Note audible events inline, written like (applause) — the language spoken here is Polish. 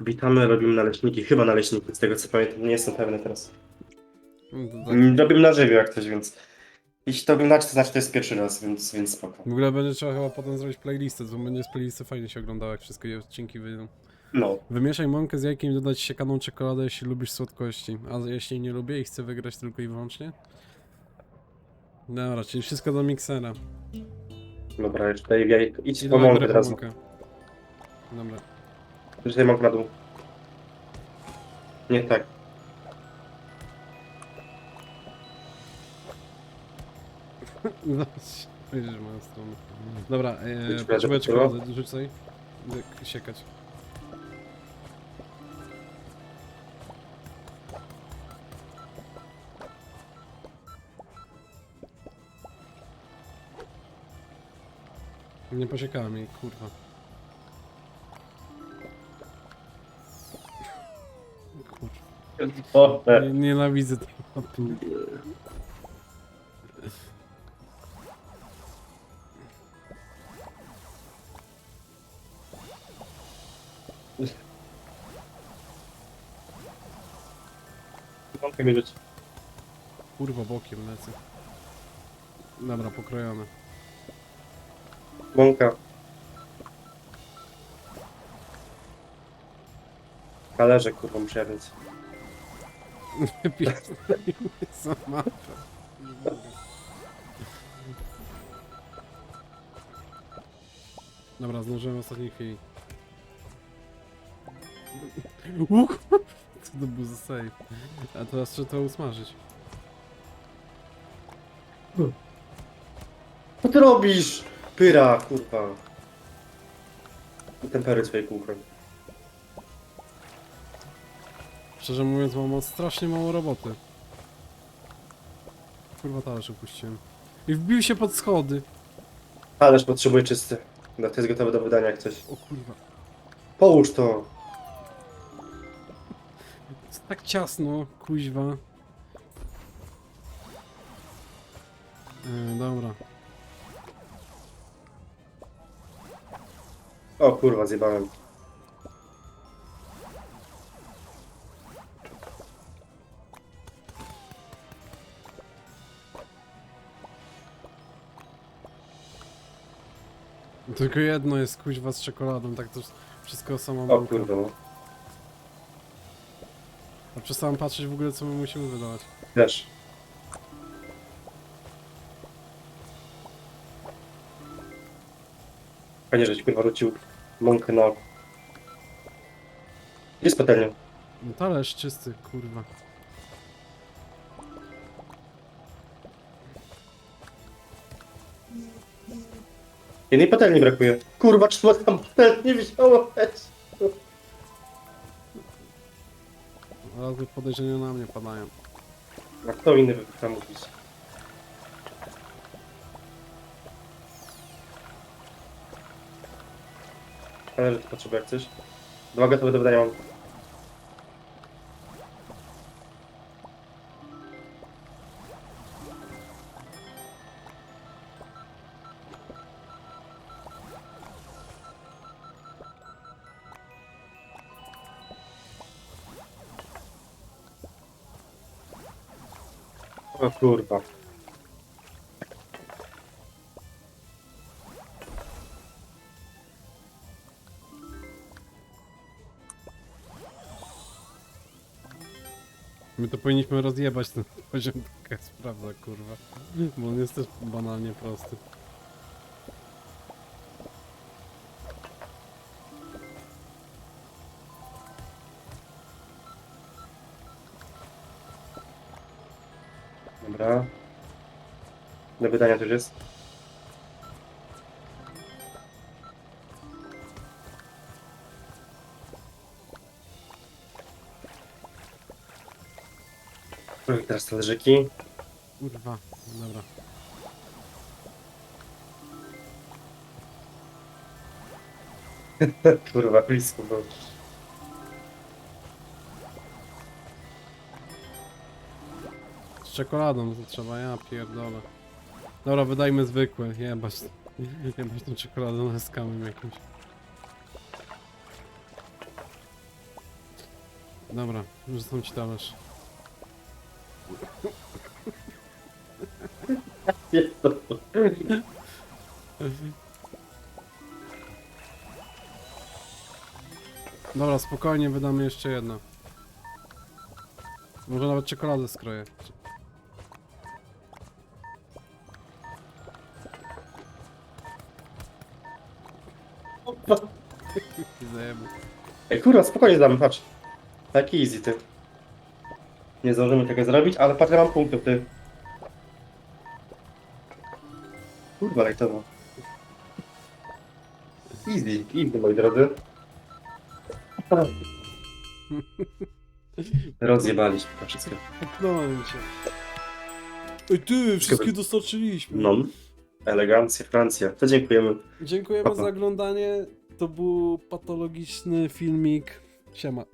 Witamy, robimy naleśniki, chyba naleśniki, z tego co pamiętam, nie jestem pewny teraz. No to tak. Mm, Robimy na żywo jak coś, więc... Jeśli to oglądacie, to znaczy to jest pierwszy raz, więc, więc spoko. W ogóle będzie trzeba chyba potem zrobić playlistę, to będzie z playlisty fajnie się oglądało, jak wszystkie odcinki wyjdą. No. Wymieszaj mąkę z jajkiem i dodać siekaną czekoladę, jeśli lubisz słodkości. A jeśli nie lubię i chcę wygrać tylko i wyłącznie? Dobra, czyli wszystko do miksera. Dobra, już tutaj jajko. Idź I po mąkę od drewno razu. mąkę. Dobra. Mąkę na dół. Nie tak. (laughs) No, Widzisz moją stronę. Dobra, e, Rzuć potrzebuję było? czekolady, rzucaj. Idę siekać. Nie posiekałem jej, kurwa. E. Nie, nienawidzę tej mapy. Mąkę mi rzuć. Kurwa, bokiem lecę. Dobra, pokrojone. Mąka. Talerze, kurwa, muszę jadać. Za mapę. Nie mogę. Dobra, zdążyłem w ostatniej chwili. Łuk! Co to był za save? A teraz trzeba to usmażyć. Co ty robisz? Pyra, kurwa. Tempery swojej kuchni. Szczerze mówiąc, mam strasznie mało roboty. Kurwa, talerz upuściłem. I wbił się pod schody. Talerz potrzebuje czysty. No, to jest gotowe do wydania jak coś. O kurwa. Połóż to. Jest tak ciasno, kuźwa. E, dobra. O kurwa, zjebałem. Tylko jedno jest kuźwa z czekoladą, tak to wszystko samo O mąka. no. A przestałem patrzeć w ogóle co my musimy wydawać. Wiesz. Fajnie, żeś kurwa rzucił mąkę na. Gdzie jest patelnia? No talerz czysty, kurwa. Jednej patelni brakuje. Kurwa, trzeba tam patelni wziąłeś. Razy podejrzenia na mnie padają. A kto inny by tam mówić? Ale że to potrzeba jak coś. Dwa gotowe do wydania mam. O kurwa. My to powinniśmy rozjebać ten (laughs) poziom, taka jest prawda, kurwa. Bo on jest też banalnie prosty. Dobra. Do wydania też jest. I teraz talerzyki. Kurwa, dobra. (laughs) Kurwa, blisko było. Czekoladą to trzeba, ja pierdolę. Dobra, wydajmy zwykłe, jebać. (laughs) Jebać tą czekoladę z kamem jakimś. Dobra, rzucam ci talerz. Dobra, spokojnie wydamy jeszcze jedno. Może nawet czekoladę skroję. I zajemy. Ej, kurwa, spokojnie zdamy, patrz. Taki easy, ty. Nie zdążymy tego zrobić, ale patrz, ile mam punktów, ty. Kurwa, lajtowo. Easy, easy, moi drodzy. (laughs) Rozjebaliśmy to wszystko. Popchnąłem cię. Ej ty, wszystkie dostarczyliśmy. No. Elegancja, Francja. To dziękujemy. Dziękujemy Pa, pa. za oglądanie. To był patologiczny filmik. Siema.